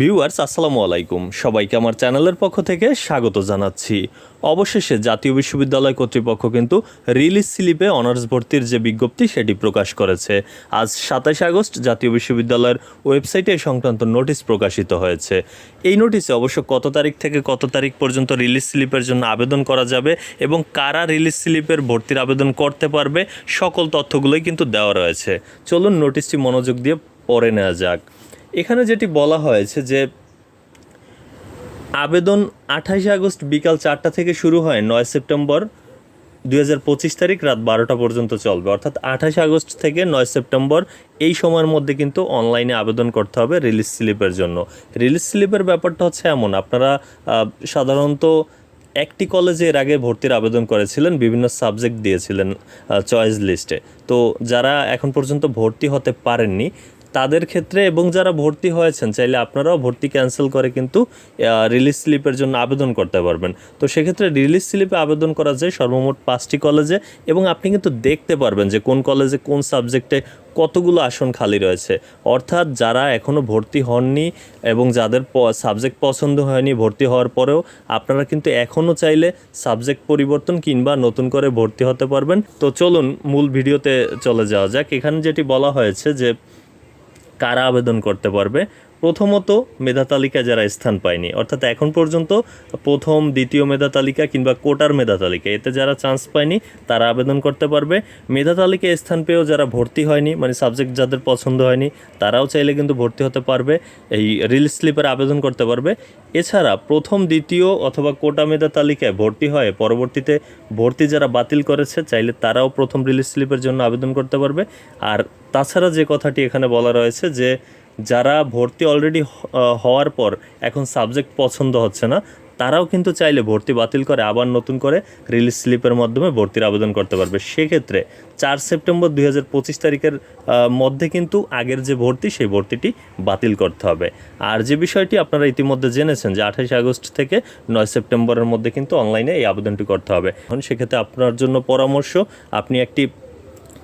Viewers, আসসালামু আলাইকুম। সবাইকে আমার চ্যানেলের পক্ষ থেকে স্বাগত জানাচ্ছি। অবশেষে জাতীয় বিশ্ববিদ্যালয় কর্তৃপক্ষ কিন্তু রিলিজ স্লিপে অনার্স ভর্তির যে বিজ্ঞপ্তি, সেটি প্রকাশ করেছে। আজ সাতাশ আগস্ট, জাতীয় বিশ্ববিদ্যালয়ের ওয়েবসাইটে সংক্রান্ত নোটিশ প্রকাশিত হয়েছে। এই নোটিশে অবশ্য কত তারিখ থেকে কত তারিখ পর্যন্ত রিলিজ স্লিপের জন্য আবেদন করা যাবে এবং কারা রিলিজ স্লিপের ভর্তির আবেদন করতে পারবে, সকল তথ্যগুলোই কিন্তু দেওয়া রয়েছে। চলুন নোটিশটি মনোযোগ দিয়ে পড়ে নেওয়া যাক। এখানে যেটি বলা হয়েছে যে আবেদন আঠাশে আগস্ট বিকাল চারটা থেকে শুরু হয়, নয় সেপ্টেম্বর দুই হাজার পঁচিশ তারিখ রাত বারোটা পর্যন্ত চলবে। অর্থাৎ আঠাশে আগস্ট থেকে নয় সেপ্টেম্বর এই সময়ের মধ্যে কিন্তু অনলাইনে আবেদন করতে হবে রিলিজ স্লিপের জন্য। রিলিজ স্লিপের ব্যাপারটা হচ্ছে এমন, আপনারা সাধারণত একটি কলেজে এর আগে ভর্তির আবেদন করেছিলেন, বিভিন্ন সাবজেক্ট দিয়েছিলেন চয়েস লিস্টে। তো যারা এখন পর্যন্ত ভর্তি হতে পারেননি তাদের ক্ষেত্রে এবং যারা ভর্তি হয়েছেন, চাইলে আপনারাও ভর্তি ক্যান্সেল করে কিন্তু রিলিজ স্লিপের জন্য আবেদন করতে পারবেন। তো সেক্ষেত্রে রিলিজ স্লিপে আবেদন করা যায় সর্বমোট পাঁচটি কলেজে এবং আপনি কিন্তু দেখতে পারবেন যে কোন কলেজে কোন সাবজেক্টে কতগুলো আসন খালি রয়েছে। অর্থাৎ যারা এখনও ভর্তি হননি এবং যাদের সাবজেক্ট পছন্দ হয়নি, ভর্তি হওয়ার পরেও আপনারা কিন্তু এখনও চাইলে সাবজেক্ট পরিবর্তন কিংবা নতুন করে ভর্তি হতে পারবেন। তো চলুন মূল ভিডিওতে চলে যাওয়া যাক। এখানে যেটি বলা হয়েছে যে কারা আবেদন করতে পারবে? প্রথমত মেধা তালিকায় যারা স্থান পায়নি, অর্থাৎ এখন পর্যন্ত প্রথম, দ্বিতীয় মেধা তালিকা কিংবা কোটার মেধা তালিকা, এতে যারা চান্স পায়নি তারা আবেদন করতে পারবে। মেধা তালিকায় স্থান পেয়েও যারা ভর্তি হয়নি মানে সাবজেক্ট যাদের পছন্দ হয়নি, তারাও চাইলে কিন্তু ভর্তি হতে পারবে, এই রিল স্লিপের আবেদন করতে পারবে। এছাড়া প্রথম, দ্বিতীয় অথবা কোটা মেধা তালিকায় ভর্তি হয়ে পরবর্তীতে ভর্তি যারা বাতিল করেছে, চাইলে তারাও প্রথম রিলিজ স্লিপের জন্য আবেদন করতে পারবে। আর তাছাড়া যে কথাটি এখানে বলা রয়েছে যে যারা ভর্তি অলরেডি হওয়ার পর এখন সাবজেক্ট পছন্দ হচ্ছে না, তারাও কিন্তু চাইলে ভর্তি বাতিল করে, আবার নতুন করে রিলিজ স্লিপের মাধ্যমে ভর্তির আবেদন করতে পারবে। সেক্ষেত্রে চার সেপ্টেম্বর দুই হাজার পঁচিশ তারিখের মধ্যে কিন্তু আগের যে ভর্তি, সেই ভর্তিটি বাতিল করতে হবে। আর যে বিষয়টি আপনারা ইতিমধ্যে জেনেছেন যে আঠাশে আগস্ট থেকে নয় সেপ্টেম্বরের মধ্যে কিন্তু অনলাইনে এই আবেদনটি করতে হবে। এখন সেক্ষেত্রে আপনার জন্য পরামর্শ, আপনি একটি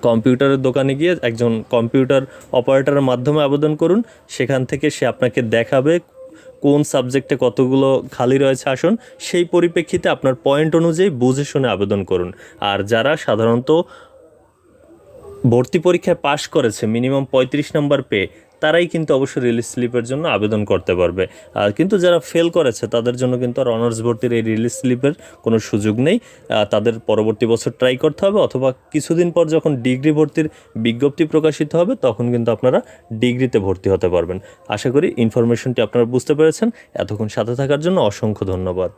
কম্পিউটারের দোকানে গিয়ে একজন কম্পিউটার অপারেটরের মাধ্যমে আবেদন করুন। সেখান থেকে সে আপনাকে দেখাবে কোন সাবজেক্টে কতগুলো খালি রয়েছে আসন। সেই পরিপ্রেক্ষিতে আপনার পয়েন্ট অনুযায়ী বুঝে শুনে আবেদন করুন। আর যারা সাধারণত ভর্তি পরীক্ষায় পাশ করেছে, মিনিমাম পঁয়ত্রিশ নম্বর পেয়ে তারাই কিন্তু অবশ্যই রিলিজ স্লিপের জন্য আবেদন করতে পারবে। আর কিন্তু যারা ফেল করেছে, তাদের জন্য কিন্তু আর অনার্স ভর্তির এই রিলিজ স্লিপের কোনো সুযোগ নেই। তাদের পরবর্তী বছর ট্রাই করতে হবে, অথবা কিছুদিন পর যখন ডিগ্রি ভর্তির বিজ্ঞপ্তি প্রকাশিত হবে, তখন কিন্তু আপনারা ডিগ্রিতে ভর্তি হতে পারবেন। আশা করি ইনফরমেশনটি আপনারা বুঝতে পেরেছেন। এতক্ষণ সাথে থাকার জন্য অসংখ্য ধন্যবাদ।